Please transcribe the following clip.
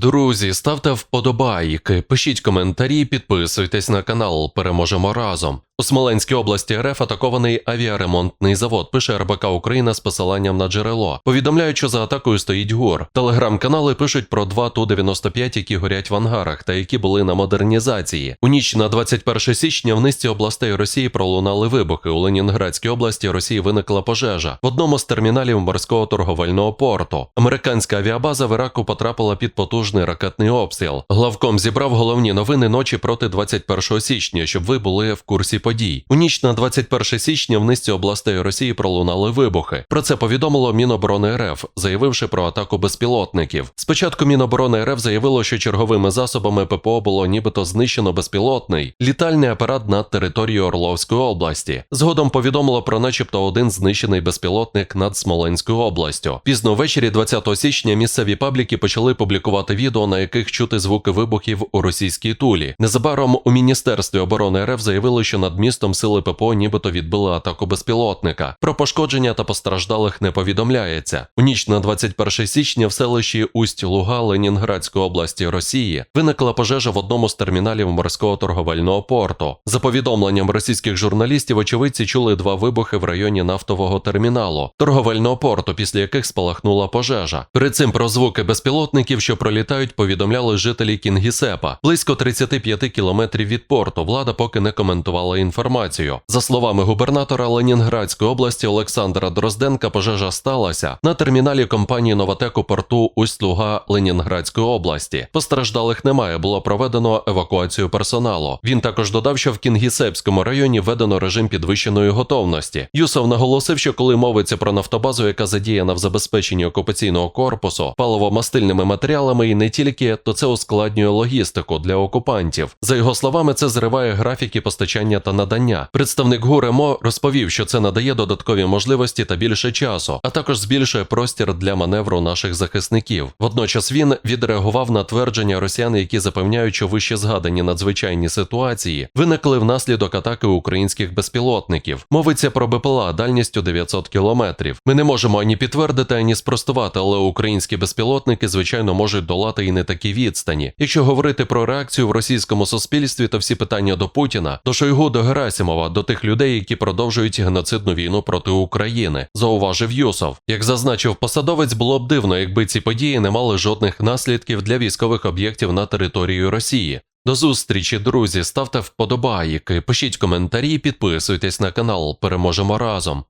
Друзі, ставте вподобайки, пишіть коментарі, підписуйтесь на канал. Переможемо разом. У Смоленській області РФ атакований авіаремонтний завод. Пише РБК Україна з посиланням на джерело. Повідомляють, що за атакою стоїть ГУР. Телеграм-канали пишуть про два Ту-95, які горять в ангарах та які були на модернізації. У ніч на 21 січня в низці областей Росії пролунали вибухи. У Ленінградській області Росії виникла пожежа в одному з терміналів морського торговельного порту. Американська авіабаза в Іраку потрапила під потужний ракетний обстріл. Главком зібрав головні новини ночі проти 21 січня, щоб ви були в курсі подій. У ніч на 21 січня в низці областей Росії пролунали вибухи. Про це повідомило Міноборони РФ, заявивши про атаку безпілотників. Спочатку Міноборони РФ заявило, що черговими засобами ППО було нібито знищено безпілотний літальний апарат над територією Орловської області. Згодом повідомило про, начебто, один знищений безпілотник над Смоленською областю. Пізно ввечері 20 січня місцеві пабліки почали публікувати відео, на яких чути звуки вибухів у російській тулі. Незабаром у міністерстві оборони РФ заявили, що над містом сили ППО нібито відбили атаку безпілотника. Про пошкодження та постраждалих не повідомляється. У ніч на 21 січня в селищі Усть-Луга Ленінградської області Росії виникла пожежа в одному з терміналів морського торговельного порту. За повідомленням російських журналістів, очевидці чули два вибухи в районі нафтового терміналу торговельного порту, після яких спалахнула пожежа. Перед цим про звуки безпілотників, що пролітають, повідомляли жителі Кінгісепа. Близько 35 кілометрів від порту. Влада поки не коментувала інформацію. За словами губернатора Ленінградської області Олександра Дрозденка, пожежа сталася на терміналі компанії Новатек у порту Усть-Луга Ленінградської області. Постраждалих немає. Було проведено евакуацію персоналу. Він також додав, що в Кінгісепському районі введено режим підвищеної готовності. Юсов наголосив, що коли мовиться про нафтобазу, яка задіяна в забезпеченні окупаційного корпусу паливомастильними матеріалами і не тільки, то це ускладнює логістику для окупантів. За його словами, це зриває графіки постачання та надання. Представник ГУРМО розповів, що це надає додаткові можливості та більше часу, а також збільшує простір для маневру наших захисників. Водночас він відреагував на твердження росіян, які запевняють, що вище згадані надзвичайні ситуації виникли внаслідок атаки українських безпілотників. Мовиться про БПЛА дальністю 900 кілометрів. Ми не можемо ані підтвердити, ані спростувати, але українські безпілотники, звичайно, можуть долати і не такі відстані. Якщо говорити про реакцію в російському суспільстві, то всі питання до Путіна, до Шойгу, до Герасимова, до тих людей, які продовжують геноцидну війну проти України, зауважив Юсов. Як зазначив посадовець, було б дивно, якби ці події не мали жодних наслідків для військових об'єктів на території Росії. До зустрічі, друзі, ставте вподобайки, пишіть коментарі, підписуйтесь на канал. Переможемо разом.